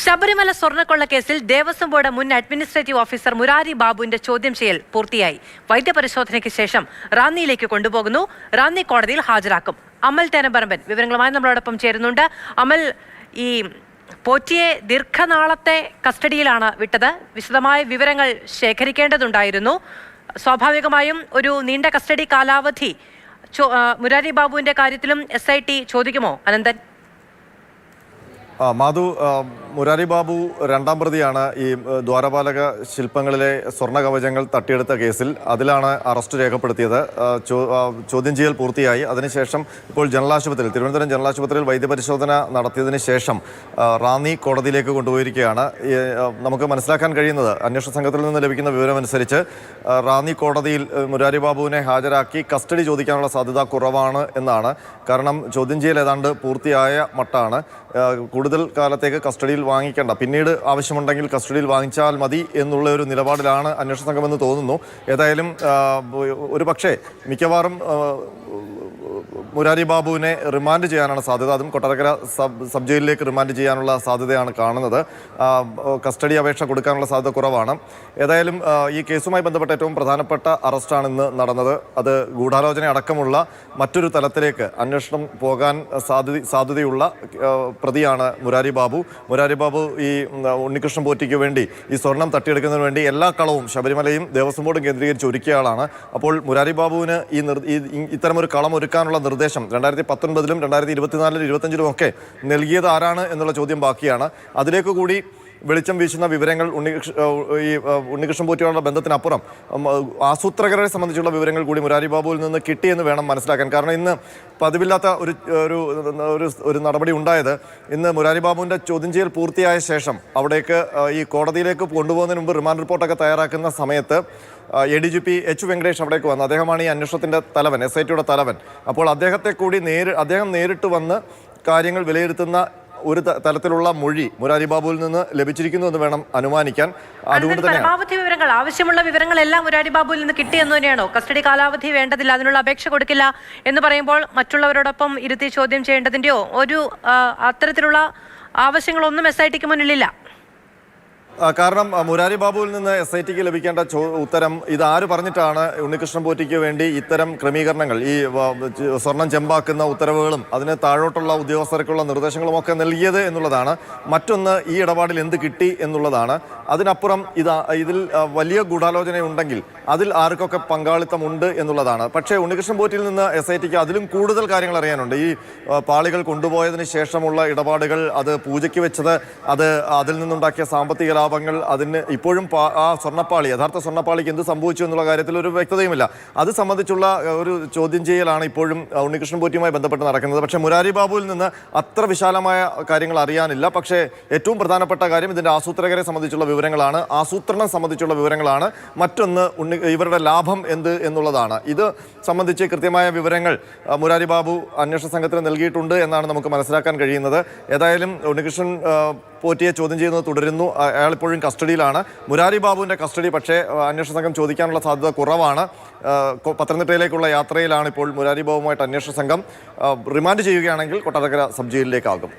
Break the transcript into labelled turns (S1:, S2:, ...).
S1: ശബരിമല സ്വർണക്കൊള്ള കേസിൽ ദേവസ്വം ബോർഡ് മുൻ അഡ്മിനിസ്ട്രേറ്റീവ് ഓഫീസർ മുരാരി ബാബുവിന്റെ ചോദ്യം ചെയ്യൽ പൂർത്തിയായി. വൈദ്യപരിശോധനയ്ക്ക് ശേഷം റാന്നിയിലേക്ക് കൊണ്ടുപോകുന്നു. റാന്നി കോടതിയിൽ ഹാജരാക്കും. അമൽ തേനപറമ്പൻ വിവരങ്ങളുമായി നമ്മളോടൊപ്പം ചേരുന്നുണ്ട്. അമൽ ഈ പോറ്റിയെ ദീർഘനാളത്തെ കസ്റ്റഡിയിലാണ് വിട്ടത്. വിശദമായ വിവരങ്ങൾ ശേഖരിക്കേണ്ടതുണ്ടായിരുന്നു. സ്വാഭാവികമായും ഒരു നീണ്ട കസ്റ്റഡി കാലാവധി. മുരാരി ബാബുവിന്റെ കാര്യത്തിലും എസ് ചോദിക്കുമോ അനന്തൻ?
S2: മാധു മുരാരി ബാബു രണ്ടാം പ്രതിയാണ് ഈ ദ്വാരപാലക ശില്പങ്ങളിലെ സ്വർണ കവചങ്ങൾ തട്ടിയെടുത്ത കേസിൽ. അതിലാണ് അറസ്റ്റ് രേഖപ്പെടുത്തിയത്. ചോദ്യം ചെയ്യൽ പൂർത്തിയായി. അതിനുശേഷം ഇപ്പോൾ ജനറൽ ആശുപത്രിയിൽ തിരുവനന്തപുരം ജനറൽ ആശുപത്രിയിൽ വൈദ്യപരിശോധന നടത്തിയതിന് ശേഷം റാന്നി കോടതിയിലേക്ക് കൊണ്ടുപോയിരിക്കുകയാണ്. നമുക്ക് മനസ്സിലാക്കാൻ കഴിയുന്നത് അന്വേഷണ സംഘത്തിൽ നിന്ന് ലഭിക്കുന്ന വിവരമനുസരിച്ച് റാന്നി കോടതിയിൽ മുരാരി ബാബുവിനെ ഹാജരാക്കി കസ്റ്റഡി ചോദിക്കാനുള്ള സാധ്യത കുറവാണ് എന്നാണ്. കാരണം ചോദ്യം ചെയ്യൽ ഏതാണ്ട് പൂർത്തിയായ മട്ടാണ്. കൂടുതൽ കാലത്തേക്ക് കസ്റ്റഡിയിൽ വാങ്ങിക്കേണ്ട. പിന്നീട് ആവശ്യമുണ്ടെങ്കിൽ കസ്റ്റഡിയിൽ വാങ്ങിച്ചാൽ മതി എന്നുള്ള ഒരു നിലപാടിലാണ് അന്വേഷണ സംഘമെന്ന് തോന്നുന്നു. ഏതായാലും ഒരു പക്ഷേ മിക്കവാറും മുരാരി ബാബുവിനെ റിമാൻഡ് ചെയ്യാനാണ് സാധ്യത. അതും കൊട്ടാരക്കര സബ് സബ് ജയിലിലേക്ക് റിമാൻഡ് ചെയ്യാനുള്ള സാധ്യതയാണ് കാണുന്നത്. കസ്റ്റഡി അപേക്ഷ കൊടുക്കാനുള്ള സാധ്യത കുറവാണ്. ഏതായാലും ഈ കേസുമായി ബന്ധപ്പെട്ട ഏറ്റവും പ്രധാനപ്പെട്ട അറസ്റ്റാണ് ഇന്ന് നടന്നത്. അത് ഗൂഢാലോചന അടക്കമുള്ള മറ്റൊരു തലത്തിലേക്ക് അന്വേഷണം പോകാൻ സാധ്യത സാധ്യതയുള്ള പ്രതിയാണ് മുരാരി ബാബു. മുരാരി ബാബു ഈ ഉണ്ണികൃഷ്ണൻ പോറ്റിക്ക് വേണ്ടി ഈ സ്വർണം തട്ടിയെടുക്കുന്നതിന് വേണ്ടി എല്ലാ കളവും ശബരിമലയും ദേവസ്വം ബോർഡും കേന്ദ്രീകരിച്ച് ഒരുക്കിയ ആളാണ്. അപ്പോൾ മുരാരി ബാബുവിന് ഈ ഇത്തരമൊരു കളം ഒരുക്കാനുള്ള നിർദ്ദേശം രണ്ടായിരത്തി പത്തൊൻപതിലും രണ്ടായിരത്തി ഇരുപത്തിനാലിലും ഇരുപത്തഞ്ചിലും ഒക്കെ നൽകിയത് ആരാണ് എന്നുള്ള ചോദ്യം ബാക്കിയാണ്. അതിലേക്ക് കൂടി വെളിച്ചം വീശുന്ന വിവരങ്ങൾ ഉണ്ണികൃഷ്ണ ഈ ഉണ്ണികൃഷ്ണൻ പോറ്റിയുള്ള ബന്ധത്തിനപ്പുറം ആസൂത്രകരെ സംബന്ധിച്ചുള്ള വിവരങ്ങൾ കൂടി മുരാരി ബാബുവിൽ നിന്ന് കിട്ടിയെന്ന് വേണം മനസ്സിലാക്കാൻ. കാരണം ഇന്ന് പതിവില്ലാത്ത ഒരു ഒരു ഒരു ഒരു നടപടി ഉണ്ടായത് ഇന്ന് മുരാരി ബാബുവിന്റെ ചോദ്യം ചെയ്യൽ പൂർത്തിയായ ശേഷം അവിടേക്ക് ഈ കോടതിയിലേക്ക് കൊണ്ടുപോകുന്നതിന് മുമ്പ് റിമാൻഡ് റിപ്പോർട്ടൊക്കെ തയ്യാറാക്കുന്ന സമയത്ത് A D G P H Venkatesh അവിടേക്ക് വന്നു. അദ്ദേഹമാണ് ഈ അന്വേഷണത്തിന്റെ തലവൻ എസ് ഐ ടിയുടെ തലവൻ. അപ്പോൾ അദ്ദേഹത്തെ കൂടി നേരി അദ്ദേഹം നേരിട്ട് വന്ന് കാര്യങ്ങൾ വിലയിരുത്തുന്ന ഒരു തരത്തിലുള്ള മൊഴി മുരാരി ബാബുവിൽ നിന്ന് ലഭിച്ചിരിക്കുന്നു എന്ന് വേണം അനുമാനിക്കാൻ. അതുകൊണ്ട് തന്നെ
S1: പരമാവധി വിവരങ്ങൾ ആവശ്യമുള്ള വിവരങ്ങളെല്ലാം മുരാരി ബാബുവിൽ നിന്ന് കിട്ടിയെന്ന് തന്നെയാണോ? കസ്റ്റഡി കാലാവധി വേണ്ടതില്ല അതിനുള്ള അപേക്ഷ കൊടുക്കില്ല എന്ന് പറയുമ്പോൾ മറ്റുള്ളവരോടൊപ്പം ഇരുത്തി ചോദ്യം ചെയ്യേണ്ടതിന്റെയോ ഒരു അത്തരത്തിലുള്ള ആവശ്യങ്ങളൊന്നും എസ് ഐ ടിക്ക് മുന്നിലില്ല.
S2: കാരണം മുരാരി ബാബുവിൽ നിന്ന് എസ് ഐ ടിക്ക് ലഭിക്കേണ്ട ഉത്തരം ഇത് ആര് പറഞ്ഞിട്ടാണ് ഉണ്ണികൃഷ്ണൻ പോറ്റിക്ക് വേണ്ടി ഇത്തരം ക്രമീകരണങ്ങൾ ഈ സ്വർണം ചെമ്പാക്കുന്ന ഉത്തരവുകളും അതിന് താഴോട്ടുള്ള ഉദ്യോഗസ്ഥർക്കുള്ള നിർദ്ദേശങ്ങളും ഒക്കെ നൽകിയത് എന്നുള്ളതാണ്. മറ്റൊന്ന് ഈ ഇടപാടിൽ എന്ത് കിട്ടി എന്നുള്ളതാണ്. അതിനപ്പുറം ഇത് ഇതിൽ വലിയ ഗൂഢാലോചനയുണ്ടെങ്കിൽ അതിൽ ആർക്കൊക്കെ പങ്കാളിത്തമുണ്ട് എന്നുള്ളതാണ്. പക്ഷേ ഉണ്ണികൃഷ്ണൻ പോറ്റിയിൽ നിന്ന് എസ് ഐ ടിക്ക് അതിലും കൂടുതൽ കാര്യങ്ങൾ അറിയാനുണ്ട്. ഈ പാളികൾ കൊണ്ടുപോയതിന് ശേഷമുള്ള ഇടപാടുകൾ അത് പൂജയ്ക്ക് വെച്ചത് അത് അതിൽ നിന്നുണ്ടാക്കിയ സാമ്പത്തിക ലാഭങ്ങൾ അതിന് ഇപ്പോഴും ആ സ്വർണപ്പാളി യഥാർത്ഥ സ്വർണപ്പാളിക്ക് എന്ത് സംഭവിച്ചു എന്നുള്ള കാര്യത്തിൽ ഒരു വ്യക്തതയുമില്ല. അത് സംബന്ധിച്ചുള്ള ഒരു ചോദ്യം ചെയ്യലാണ് ഇപ്പോഴും ഉണ്ണികൃഷ്ണൻ പോറ്റിയുമായി ബന്ധപ്പെട്ട് നടക്കുന്നത്. പക്ഷേ മുരാരി ബാബുവിൽ നിന്ന് അത്ര വിശാലമായ കാര്യങ്ങൾ അറിയാനില്ല. പക്ഷേ ഏറ്റവും പ്രധാനപ്പെട്ട കാര്യം ഇതിന്റെ ആസൂത്രകരെ സംബന്ധിച്ചുള്ള വിവരങ്ങളാണ്. ആസൂത്രണം സംബന്ധിച്ചുള്ള വിവരങ്ങളാണ്. മറ്റൊന്ന് ഇവരുടെ ലാഭം എന്ത് എന്നുള്ളതാണ്. ഇത് സംബന്ധിച്ച് കൃത്യമായ വിവരങ്ങൾ മുരാരി ബാബു അന്വേഷണ സംഘത്തിന് നൽകിയിട്ടുണ്ട് എന്നാണ് നമുക്ക് മനസ്സിലാക്കാൻ കഴിയുന്നത്. ഏതായാലും ഉണ്ണികൃഷ്ണൻ പോറ്റിയെ ചോദ്യം ചെയ്യുന്നത് തുടരുന്നു. അയാൾ ഇപ്പോഴും കസ്റ്റഡിയിലാണ്. മുരാരി ബാബുവിന്റെ കസ്റ്റഡി പക്ഷേ അന്വേഷണ സംഘം ചോദിക്കാനുള്ള സാധ്യത കുറവാണ്. പത്തനംതിട്ടയിലേക്കുള്ള യാത്രയിലാണ് ഇപ്പോൾ മുരാരി ബാബുമായിട്ട് അന്വേഷണ സംഘം. റിമാൻഡ് ചെയ്യുകയാണെങ്കിൽ കൊട്ടാരക്കര സബ് ജയിലിലേക്കാകും.